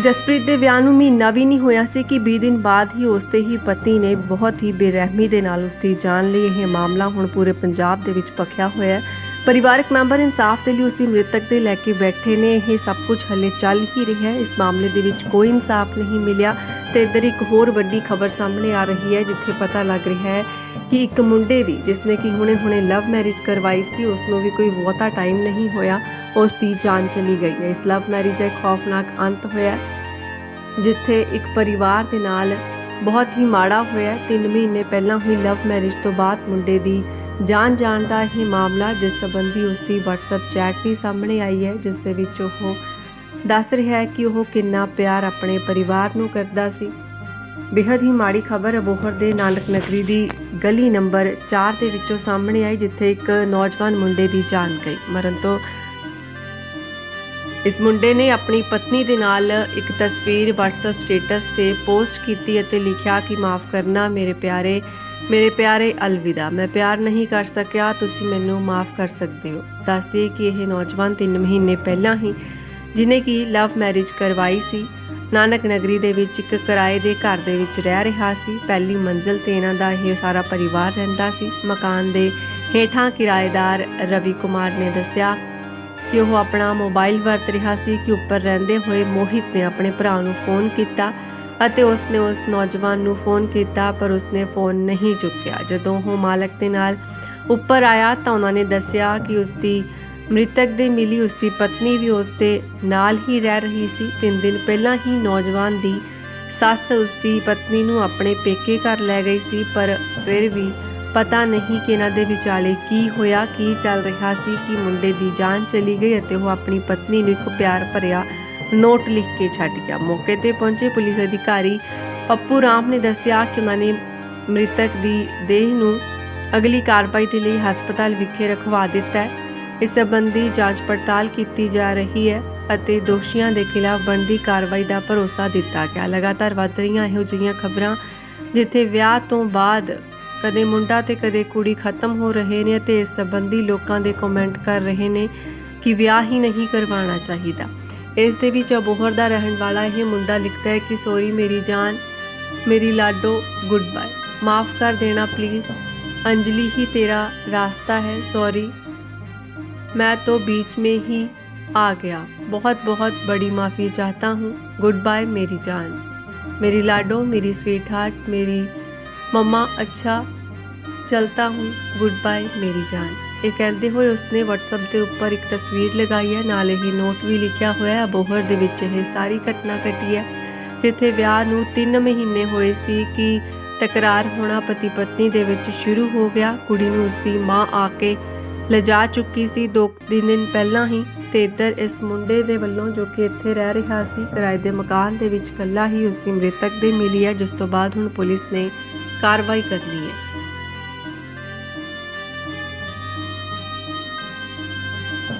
ਜਸਪ੍ਰੀਤ ਦੇ ਵਿਆਹ ਨੂੰ ਮਹੀਨਾ ਵੀ ਨਹੀਂ ਹੋਇਆ ਸੀ ਕਿ 20 ਦਿਨ ਬਾਅਦ ਹੀ ਉਸ ਤੇ ਹੀ ਪਤੀ ਨੇ ਬਹੁਤ ਹੀ ਬੇਰਹਿਮੀ ਦੇ ਨਾਲ ਉਸ ਦੀ ਜਾਨ ਲਈ ਇਹ ਮਾਮਲਾ ਹੁਣ ਪੂਰੇ ਪੰਜਾਬ ਦੇ ਵਿੱਚ ਭਖਿਆ ਹੋਇਆ ਹੈ। ਪਰਿਵਾਰਕ ਮੈਂਬਰ ਇਨਸਾਫ ਦੇ ਲਈ ਉਸ ਦੀ ਮ੍ਰਿਤਕ ਦੇ ਲੈ ਕੇ ਬੈਠੇ ਨੇ, ਇਹ ਸਭ ਕੁਝ ਹਲੇ ਚੱਲ ਹੀ ਰਿਹਾ ਹੈ। ਇਸ ਮਾਮਲੇ ਦੇ ਵਿੱਚ ਕੋਈ ਇਨਸਾਫ ਨਹੀਂ ਮਿਲਿਆ ਤੇ ਇੱਧਰ ਇੱਕ ਹੋਰ ਵੱਡੀ ਖਬਰ ਸਾਹਮਣੇ ਆ ਰਹੀ ਹੈ, ਜਿੱਥੇ ਪਤਾ ਲੱਗ ਰਿਹਾ ਹੈ ਕਿ ਇੱਕ ਮੁੰਡੇ ਦੀ ਜਿਸਨੇ ਕਿ ਹੁਣੇ-ਹੁਣੇ ਲਵ ਮੈਰਿਜ ਕਰਵਾਈ ਸੀ, ਉਸ ਨੂੰ ਵੀ ਕੋਈ ਬਹੁਤਾ ਟਾਈਮ ਨਹੀਂ ਹੋਇਆ। ਉਸ ਦੀ ਜਾਨ ਚਲੀ ਗਈ ਹੈ। ਇਸ ਲਵ ਮੈਰਿਜ ਦਾ ਇੱਕ ਖੌਫਨਾਕ ਅੰਤ ਹੋਇਆ, ਜਿੱਥੇ ਇੱਕ ਪਰਿਵਾਰ ਦੇ ਨਾਲ ਬਹੁਤ ਹੀ ਮਾੜਾ ਹੋਇਆ। 3 ਮਹੀਨੇ ਪਹਿਲਾਂ ਹੋਈ ਲਵ ਮੈਰਿਜ ਤੋਂ ਬਾਅਦ ਮੁੰਡੇ ਦੀ ਜਾਨ ਜਾਣ ਦਾ ਇਹ ਮਾਮਲਾ, ਜਿਸ ਸੰਬੰਧੀ ਉਸ ਦੀ WhatsApp ਚੈਟ ਵੀ ਸਾਹਮਣੇ ਆਈ ਹੈ, ਜਿਸ ਦੇ ਵਿੱਚ ਉਹ ਦੱਸ ਰਿਹਾ ਹੈ ਕਿ ਉਹ ਕਿੰਨਾ ਪਿਆਰ ਆਪਣੇ ਪਰਿਵਾਰ ਨੂੰ ਕਰਦਾ ਸੀ। ਬੇहद ਹੀ ਮਾੜੀ ਖਬਰ ਅਬੋਹਰ ਦੇ ਨਾਨਕ ਨਗਰੀ ਦੀ ਗਲੀ ਨੰਬਰ 4 ਦੇ ਵਿੱਚੋਂ ਸਾਹਮਣੇ ਆਈ, ਜਿੱਥੇ ਇੱਕ ਨੌਜਵਾਨ ਮੁੰਡੇ ਦੀ ਜਾਨ ਗਈ। ਮਰਨ ਤੋਂ ਇਸ ਮੁੰਡੇ ਨੇ ਆਪਣੀ ਪਤਨੀ ਦੇ ਨਾਲ ਇੱਕ ਤਸਵੀਰ WhatsApp ਸਟੇਟਸ ਤੇ ਪੋਸਟ ਕੀਤੀ ਅਤੇ ਲਿਖਿਆ ਕਿ, ਮਾਫ ਕਰਨਾ ਮੇਰੇ ਪਿਆਰੇ ਮੇਰੇ ਪਿਆਰੇ ਅਲਵਿਦਾ, ਮੈਂ ਪਿਆਰ ਨਹੀਂ ਕਰ ਸਕਿਆ, ਤੁਸੀਂ ਮੈਨੂੰ ਮਾਫ ਕਰ ਸਕਦੇ ਹੋ। ਦੱਸਦੀ ਕਿ ਇਹ ਨੌਜਵਾਨ 3 ਮਹੀਨੇ ਪਹਿਲਾਂ ਹੀ, ਜਿਨੇ ਕਿ ਲਵ ਮੈਰਿਜ ਕਰਵਾਈ ਸੀ, ਨਾਨਕ ਨਗਰੀ ਦੇ ਵਿੱਚ ਇੱਕ ਕਿਰਾਏ ਦੇ ਘਰ ਦੇ ਵਿੱਚ ਰਹਿ ਰਿਹਾ ਸੀ। ਪਹਿਲੀ ਮੰਜ਼ਲ ਤੇ ਇਹਨਾਂ ਦਾ ਇਹ ਸਾਰਾ ਪਰਿਵਾਰ ਰਹਿੰਦਾ ਸੀ। ਮਕਾਨ ਦੇ ਹੇਠਾਂ ਕਿਰਾਏਦਾਰ ਰਵੀ ਕੁਮਾਰ ਨੇ ਦੱਸਿਆ ਕਿ ਉਹ ਆਪਣਾ ਮੋਬਾਈਲ ਵਰਤ ਰਿਹਾ ਸੀ ਕਿ ਉੱਪਰ ਰਹਿੰਦੇ ਹੋਏ ਮੋਹਿਤ ਨੇ ਆਪਣੇ ਭਰਾ ਨੂੰ ਫੋਨ ਕੀਤਾ ਅਤੇ ਉਸਨੇ ਉਸ ਨੌਜਵਾਨ ਨੂੰ ਫੋਨ ਕੀਤਾ, ਪਰ ਉਸਨੇ ਫੋਨ ਨਹੀਂ ਚੁੱਕਿਆ। ਜਦੋਂ ਉਹ ਮਾਲਕ ਦੇ ਨਾਲ ਉੱਪਰ ਆਇਆ ਤਾਂ ਉਹਨਾਂ ਨੇ ਦੱਸਿਆ ਕਿ ਉਸ ਦੀ ਮ੍ਰਿਤਕ ਦੇ ਮਿਲੀ ਉਸ ਦੀ ਪਤਨੀ ਵੀ ਉਸ ਦੇ ਨਾਲ ਹੀ ਰਹਿ ਰਹੀ ਸੀ। ਤਿੰਨ ਦਿਨ ਪਹਿਲਾਂ ਹੀ ਨੌਜਵਾਨ ਦੀ ਸੱਸ ਉਸ ਦੀ ਪਤਨੀ ਨੂੰ ਆਪਣੇ ਪੇਕੇ ਘਰ ਲੈ ਗਈ ਸੀ, ਪਰ ਫਿਰ ਵੀ ਪਤਾ ਨਹੀਂ ਕਿ ਇਹਨਾਂ ਦੇ ਵਿਚਾਲੇ ਕੀ ਹੋਇਆ, ਕੀ ਚੱਲ ਰਿਹਾ ਸੀ, ਕਿ ਮੁੰਡੇ ਦੀ ਜਾਨ ਚਲੀ ਗਈ ਅਤੇ ਉਹ ਆਪਣੀ ਪਤਨੀ ਨੂੰ ਇੱਕ ਪਿਆਰ ਭਰਿਆ ਨੋਟ ਲਿਖ ਕੇ ਛੱਡ ਗਿਆ। ਮੌਕੇ ਤੇ ਪਹੁੰਚੇ ਪੁਲਿਸ ਅਧਿਕਾਰੀ ਪੱਪੂ ਰਾਮ ਨੇ ਦੱਸਿਆ ਕਿ ਉਹਨਾਂ ਨੇ ਮ੍ਰਿਤਕ ਦੀ ਦੇਹ ਨੂੰ ਅਗਲੀ ਕਾਰਵਾਈ ਦੇ ਲਈ ਹਸਪਤਾਲ ਵਿਖੇ ਰਖਵਾ ਦਿੱਤਾ ਹੈ। ਇਸ ਸੰਬੰਧੀ ਜਾਂਚ ਪੜਤਾਲ ਕੀਤੀ ਜਾ ਰਹੀ ਹੈ ਅਤੇ ਦੋਸ਼ੀਆਂ ਦੇ ਖਿਲਾਫ ਬਣਦੀ ਕਾਰਵਾਈ ਦਾ ਭਰੋਸਾ ਦਿੱਤਾ ਗਿਆ। ਲਗਾਤਾਰ ਵੱਧ ਰਹੀਆਂ ਇਹੋ ਜਿਹੀਆਂ ਖਬਰਾਂ, ਜਿੱਥੇ ਵਿਆਹ ਤੋਂ ਬਾਅਦ ਕਦੇ ਮੁੰਡਾ ਤੇ ਕਦੇ ਕੁੜੀ ਖਤਮ ਹੋ ਰਹੇ ਨੇ ਤੇ ਇਸ ਸੰਬੰਧੀ ਲੋਕਾਂ ਦੇ ਕਮੈਂਟ ਕਰ ਰਹੇ ਨੇ ਕਿ ਵਿਆਹ ਹੀ ਨਹੀਂ ਕਰਵਾਉਣਾ ਚਾਹੀਦਾ ਇਸ ਦੇ ਵਿੱਚ ਅਬੋਹਰ ਦਾ ਰਹਿਣ ਵਾਲਾ ਇਹ ਮੁੰਡਾ ਲਿਖਦਾ ਹੈ ਕਿ ਸੋਰੀ ਮੇਰੀ ਜਾਨ ਮੇਰੀ ਲਾਡੋ ਗੁੱਡ ਬਾਏ ਮਾਫ ਕਰ ਦੇਣਾ प्लीज अंजलि ही तेरा रास्ता है सॉरी मैं तो बीच में ही आ गया बहुत बहुत बड़ी माफ़ी चाहता हूँ गुड बाय मेरी जान मेरी लाडो मेरी स्वीट हार्ट मेरी ਮਮਾ, ਅੱਛਾ, ਚਲਤਾ ਹੂੰ ਗੁੱਡ ਬਾਏ ਮੇਰੀ ਜਾਨ। ਇਹ ਕਹਿੰਦੇ ਹੋਏ ਉਸਨੇ WhatsApp ਦੇ ਉੱਪਰ ਇੱਕ ਤਸਵੀਰ ਲਗਾਈ ਹੈ, ਨਾਲ ਇਹ ਨੋਟ ਵੀ ਲਿਖਿਆ ਹੋਇਆ ਹੈ ਬੋਹਰ ਦੇ ਵਿੱਚ ਇਹ ਸਾਰੀ ਘਟਨਾ ਘਟੀ ਹੈ। ਜਿੱਥੇ ਵਿਆਹ ਨੂੰ 3 ਮਹੀਨੇ ਹੋਏ ਸੀ ਕਿ ਤਕਰਾਰ ਹੋਣਾ ਪਤੀ ਪਤਨੀ ਦੇ ਵਿੱਚ ਸ਼ੁਰੂ ਹੋ ਗਿਆ। ਕੁੜੀ ਨੂੰ ਉਸਦੀ ਮਾਂ ਆ ਕੇ ਲਜਾ ਚੁੱਕੀ ਸੀ ਦੋ 2 ਦਿਨ ਪਹਿਲਾਂ ਹੀ ਤੇ ਇੱਧਰ ਇਸ ਮੁੰਡੇ ਦੇ ਵੱਲੋਂ ਜੋ ਕਿ ਇੱਥੇ ਰਹਿ ਰਿਹਾ ਸੀ, ਕਿਰਾਏ ਦੇ ਮਕਾਨ ਦੇ ਵਿੱਚ ਕੱਲਾ ਹੀ ਉਸਦੀ ਮ੍ਰਿਤਕ ਦੇ ਮਿਲੀ ਹੈ, ਜਿਸ ਤੋਂ ਬਾਅਦ ਹੁਣ ਪੁਲਿਸ ਨੇ ਕਾਰਵਾਈ ਕਰਨੀ ਹੈ।